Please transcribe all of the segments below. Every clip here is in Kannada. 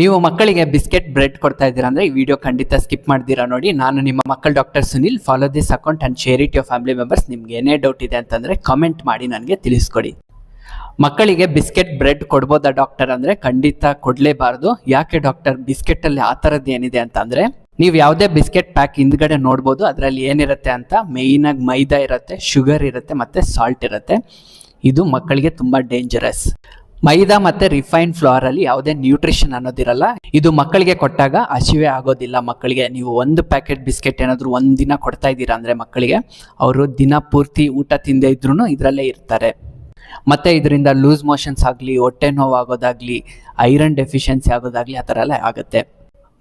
ನೀವು ಮಕ್ಕಳಿಗೆ ಬಿಸ್ಕೆಟ್ ಬ್ರೆಡ್ ಕೊಡ್ತಾ ಇದ್ದೀರಾ ಅಂದರೆ ಈ ವಿಡಿಯೋ ಖಂಡಿತ ಸ್ಕಿಪ್ ಮಾಡ್ದಿರಾ ನೋಡಿ. ನಾನು ನಿಮ್ಮ ಮಕ್ಕಳ doctor Sunil. Follow this account and share it your family members ನಿಮ್ಗೆ ಏನೇ ಡೌಟ್ ಇದೆ ಅಂತಂದರೆ ಕಮೆಂಟ್ ಮಾಡಿ ನನಗೆ ತಿಳಿಸ್ಕೊಡಿ. ಮಕ್ಕಳಿಗೆ ಬಿಸ್ಕೆಟ್ ಬ್ರೆಡ್ ಕೊಡ್ಬೋದಾ ಡಾಕ್ಟರ್ ಅಂದರೆ ಖಂಡಿತ ಕೊಡಲೇಬಾರ್ದು. ಯಾಕೆ ಡಾಕ್ಟರ್? ಬಿಸ್ಕೆಟಲ್ಲಿ ಆ ಥರದ್ದು ಏನಿದೆ ಅಂತಂದರೆ ನೀವು ಯಾವುದೇ ಬಿಸ್ಕೆಟ್ ಪ್ಯಾಕ್ ಹಿಂದ್ಗಡೆ ನೋಡ್ಬೋದು. ಅದರಲ್ಲಿ ಏನಿರುತ್ತೆ ಅಂತ? ಮೇಯ್ನಾಗಿ ಮೈದಾ ಇರುತ್ತೆ, ಶುಗರ್ ಇರುತ್ತೆ ಮತ್ತು ಸಾಲ್ಟ್ ಇರುತ್ತೆ. ಇದು ಮಕ್ಕಳಿಗೆ ತುಂಬ ಡೇಂಜರಸ್ ಮೈದಾ ಮತ್ತೆ ರಿಫೈನ್ ಫ್ಲೋರ್ ಅಲ್ಲಿ ಯಾವುದೇ ನ್ಯೂಟ್ರಿಷನ್ ಅನ್ನೋದಿರಲ್ಲ ಇದು ಮಕ್ಕಳಿಗೆ ಕೊಟ್ಟಾಗ ಹಸಿವೆ ಆಗೋದಿಲ್ಲ ಮಕ್ಕಳಿಗೆ. ನೀವು ಒಂದು ಪ್ಯಾಕೆಟ್ ಬಿಸ್ಕೆಟ್ ಏನಾದರೂ ಒಂದು ದಿನ ಕೊಡ್ತಾ ಇದ್ದೀರಾ ಅಂದರೆ ಮಕ್ಕಳಿಗೆ, ಅವರು ದಿನ ಪೂರ್ತಿ ಊಟ ತಿಂದೇ ಇದ್ರೂ ಇದರಲ್ಲೇ ಇರ್ತಾರೆ. ಮತ್ತೆ ಇದರಿಂದ ಲೂಸ್ ಮೋಷನ್ಸ್ ಆಗಲಿ, ಹೊಟ್ಟೆ ನೋವು ಆಗೋದಾಗ್ಲಿ ಐರನ್ ಡೆಫಿಷಿಯನ್ಸಿ ಆಗೋದಾಗ್ಲಿ ಆ ಥರ ಎಲ್ಲ ಆಗುತ್ತೆ.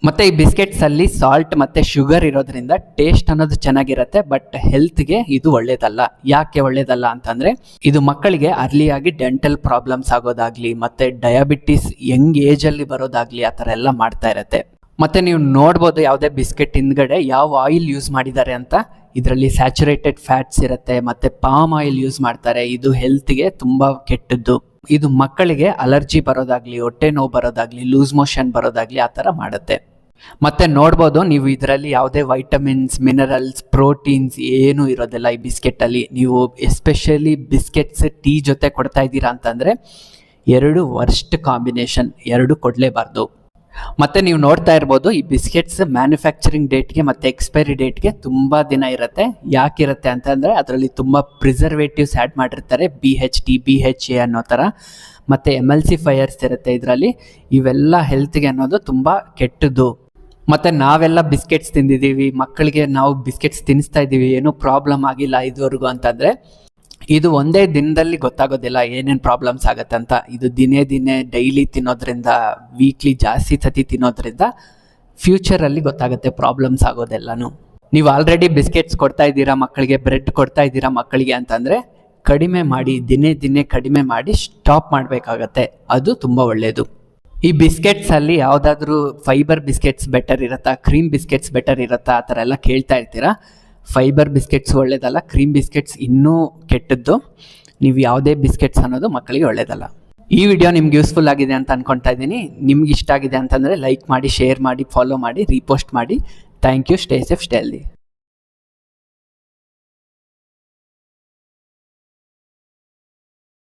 ಮತ್ತೆ ಈ ಬಿಸ್ಕೆಟ್ಸಲ್ಲಿ ಸಾಲ್ಟ್ ಮತ್ತೆ ಶುಗರ್ ಇರೋದ್ರಿಂದ ಟೇಸ್ಟ್ ಅನ್ನೋದು ಚೆನ್ನಾಗಿರುತ್ತೆ ಬಟ್ ಹೆಲ್ತ್ಗೆ ಇದು ಒಳ್ಳೇದಲ್ಲ. ಯಾಕೆ ಒಳ್ಳೇದಲ್ಲ ಅಂತಂದರೆ, ಇದು ಮಕ್ಕಳಿಗೆ ಅರ್ಲಿಯಾಗಿ ಡೆಂಟಲ್ ಪ್ರಾಬ್ಲಮ್ಸ್ ಆಗೋದಾಗ್ಲಿ, ಮತ್ತೆ ಡಯಾಬಿಟಿಸ್ ಯಂಗ್ ಏಜ್ ಅಲ್ಲಿ ಬರೋದಾಗ್ಲಿ ಆ ಥರ ಎಲ್ಲ ಮಾಡ್ತಾ ಇರತ್ತೆ. ಮತ್ತೆ ನೀವು ನೋಡ್ಬೋದು ಯಾವುದೇ ಬಿಸ್ಕೆಟ್ ಹಿಂದ್ಗಡೆ ಯಾವ ಆಯಿಲ್ ಯೂಸ್ ಮಾಡಿದ್ದಾರೆ ಅಂತ. ಇದರಲ್ಲಿ ಸ್ಯಾಚುರೇಟೆಡ್ ಫ್ಯಾಟ್ಸ್ ಇರುತ್ತೆ, ಮತ್ತೆ ಪಾಮ್ ಆಯಿಲ್ ಯೂಸ್ ಮಾಡ್ತಾರೆ. ಇದು ಹೆಲ್ತ್ಗೆ ತುಂಬಾ ಕೆಟ್ಟದ್ದು. ಇದು ಮಕ್ಕಳಿಗೆ ಅಲರ್ಜಿ ಬರೋದಾಗ್ಲಿ, ಹೊಟ್ಟೆ ನೋವು ಬರೋದಾಗ್ಲಿ ಲೂಸ್ ಮೋಷನ್ ಬರೋದಾಗ್ಲಿ ಆ ಥರ ಮಾಡುತ್ತೆ. ಮತ್ತೆ ನೋಡ್ಬೋದು ನೀವು ಇದರಲ್ಲಿ ಯಾವುದೇ ವೈಟಮಿನ್ಸ್ ಮಿನರಲ್ಸ್ ಪ್ರೋಟೀನ್ಸ್ ಏನೂ ಇರೋದಿಲ್ಲ ಈ ಬಿಸ್ಕೆಟಲ್ಲಿ ನೀವು ಎಸ್ಪೆಷಲಿ ಬಿಸ್ಕೆಟ್ಸ್ ಟೀ ಜೊತೆ ಕೊಡ್ತಾ ಇದ್ದೀರಾ ಅಂತಂದರೆ ಎರಡು ವರ್ಸ್ಟ್ ಕಾಂಬಿನೇಷನ್ ಎರಡು ಕೊಡಲೇಬಾರ್ದು. ಮತ್ತೆ ನೀವು ನೋಡ್ತಾ ಇರ್ಬೋದು ಈ ಬಿಸ್ಕೆಟ್ಸ್ ಮ್ಯಾನುಫ್ಯಾಕ್ಚರಿಂಗ್ ಡೇಟ್ಗೆ ಮತ್ತೆ ಎಕ್ಸ್ಪೈರಿ ಡೇಟ್ಗೆ ತುಂಬ ದಿನ ಇರುತ್ತೆ. ಯಾಕಿರುತ್ತೆ ಅಂತಂದರೆ ಅದರಲ್ಲಿ ತುಂಬ ಪ್ರಿಸರ್ವೇಟಿವ್ಸ್ ಆ್ಯಡ್ ಮಾಡಿರ್ತಾರೆ B H T B H A ಅನ್ನೋ ಥರ ಮತ್ತು ಎಂ ಎಲ್ ಸಿ ಫೈಯರ್ಸ್ ಇರುತ್ತೆ ಇದರಲ್ಲಿ. ಇವೆಲ್ಲ ಹೆಲ್ತ್ಗೆ ಅನ್ನೋದು ತುಂಬ ಕೆಟ್ಟದ್ದು. ಮತ್ತೆ ನಾವೆಲ್ಲ ಬಿಸ್ಕೆಟ್ಸ್ ತಿಂದಿದ್ದೀವಿ, ಮಕ್ಕಳಿಗೆ ನಾವು ಬಿಸ್ಕೆಟ್ಸ್ ತಿನ್ನಿಸ್ತಾ ಇದ್ದೀವಿ, ಏನೂ ಪ್ರಾಬ್ಲಮ್ ಆಗಿಲ್ಲ ಇದುವರೆಗೂ ಅಂತಂದರೆ, ಇದು ಒಂದೇ ದಿನದಲ್ಲಿ ಗೊತ್ತಾಗೋದಿಲ್ಲ ಏನೇನು ಪ್ರಾಬ್ಲಮ್ಸ್ ಆಗುತ್ತೆ ಅಂತ. ಇದು ದಿನೇ ದಿನೇ ಡೈಲಿ ತಿನ್ನೋದ್ರಿಂದ ವೀಕ್ಲಿ ಜಾಸ್ತಿ ಸತಿ ತಿನ್ನೋದ್ರಿಂದ ಫ್ಯೂಚರಲ್ಲಿ ಗೊತ್ತಾಗುತ್ತೆ ಪ್ರಾಬ್ಲಮ್ಸ್ ಆಗೋದೆಲ್ಲನೂ. ನೀವು ಆಲ್ರೆಡಿ ಬಿಸ್ಕೆಟ್ಸ್ ಕೊಡ್ತಾ ಇದ್ದೀರಾ, ಮಕ್ಕಳಿಗೆ ಬ್ರೆಡ್ ಕೊಡ್ತಾ ಇದ್ದೀರಾ, ಮಕ್ಕಳಿಗೆ ಅಂತಂದರೆ ಕಡಿಮೆ ಮಾಡಿ, ದಿನೇ ದಿನೇ ಕಡಿಮೆ ಮಾಡಿ ಸ್ಟಾಪ್ ಮಾಡಬೇಕಾಗತ್ತೆ. ಅದು ತುಂಬ ಒಳ್ಳೆಯದು ಈ ಬಿಸ್ಕೆಟ್ಸ್ ಅಲ್ಲಿ ಯಾವುದಾದ್ರೂ ಫೈಬರ್ ಬಿಸ್ಕೆಟ್ಸ್ ಬೆಟರ್ ಇರುತ್ತಾ? ಕ್ರೀಮ್ ಬಿಸ್ಕೆಟ್ಸ್ ಬೆಟರ್ ಇರುತ್ತಾ? ಆ ಥರ ಎಲ್ಲ ಕೇಳ್ತಾ ಇರ್ತೀರಾ? ಫೈಬರ್ ಬಿಸ್ಕೆಟ್ಸ್ ಒಳ್ಳೇದಲ್ಲ ಕ್ರೀಮ್ ಬಿಸ್ಕೆಟ್ಸ್ ಇನ್ನೂ ಕೆಟ್ಟದ್ದು. ನೀವು ಯಾವುದೇ ಬಿಸ್ಕೆಟ್ಸ್ ಅನ್ನೋದು ಮಕ್ಕಳಿಗೆ ಒಳ್ಳೇದಲ್ಲ. ಈ ವಿಡಿಯೋ ನಿಮ್ಗೆ ಯೂಸ್ಫುಲ್ ಆಗಿದೆ ಅಂತ ಅನ್ಕೊತಾ ಇದ್ದೀನಿ. ನಿಮ್ಗೆ ಇಷ್ಟ ಆಗಿದೆ ಅಂತಂದರೆ ಲೈಕ್ ಮಾಡಿ ಶೇರ್ ಮಾಡಿ ಫಾಲೋ ಮಾಡಿ ರೀಪೋಸ್ಟ್ ಮಾಡಿ. Thank you stay safe stay healthy